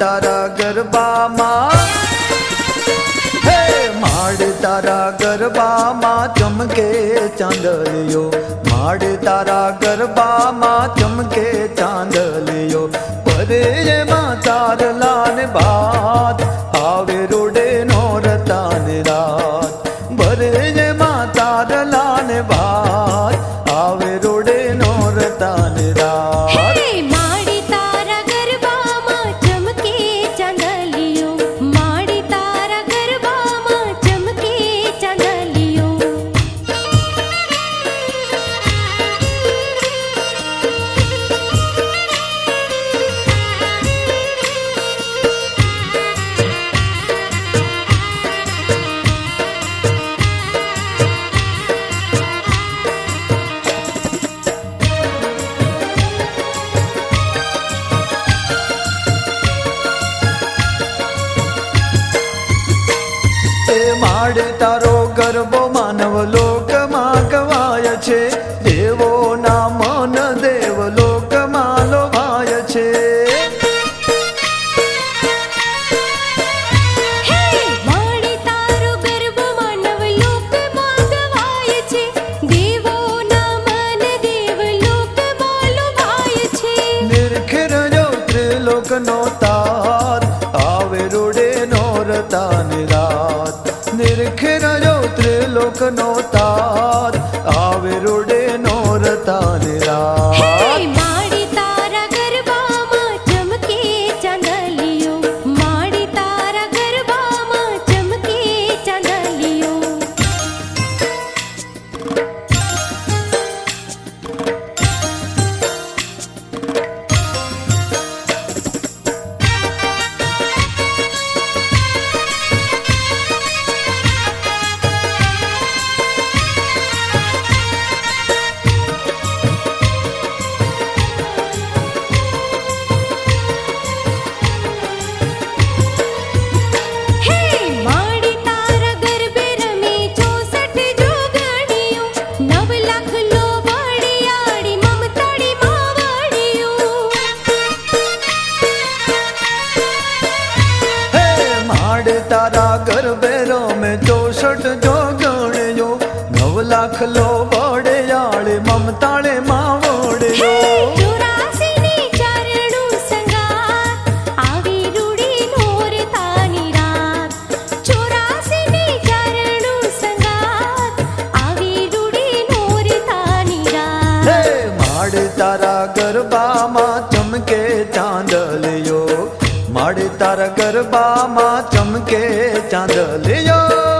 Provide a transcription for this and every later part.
તારા ગરબામાં. હે માડ તારા ગરબામાં ચમકે ચાંદલિયો. માડ તારા ગરબામાં ચમકે ચાંદલિયો. પરે માં તારલા ને બા ત્યારે તારો ગર્ભ માનવ લોક લોકમાં ગવાય છે. દેવો ના મન દેવ લોકમાં લોભાય છે. નો તાર no દાડ તારા ગરબે રમે ચોસઠ જો ગણ્યો નવ લાખ લો વડે મમતાળે માં વડ્યો. તારા ગરબામાં માડે તારા ગરબામાં ચમકે ચાંદલિયો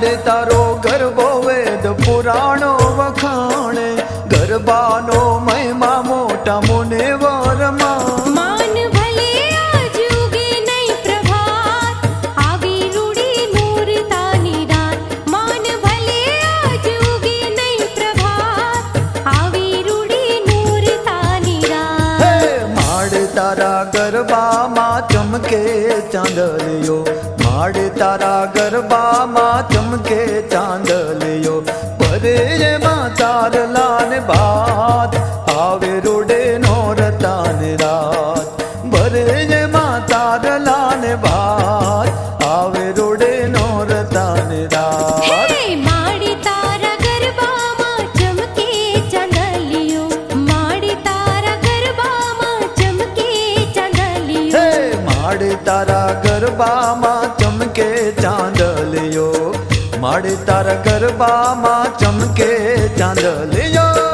લાડે તારો ગરબો વેદ પુરાણો વખાણે ગરબાનો તારા ગરબામાં ચમકે ચાંદલિયો. માડે તારા ગરબામાં ચમકે ચાંદલિયો. પરે માં તારલા લાલ ભાત તારા ગરબામાં ચમકે ચાંદલિયો. માડે તારા ગરબામાં ચમકે ચાંદલિયો.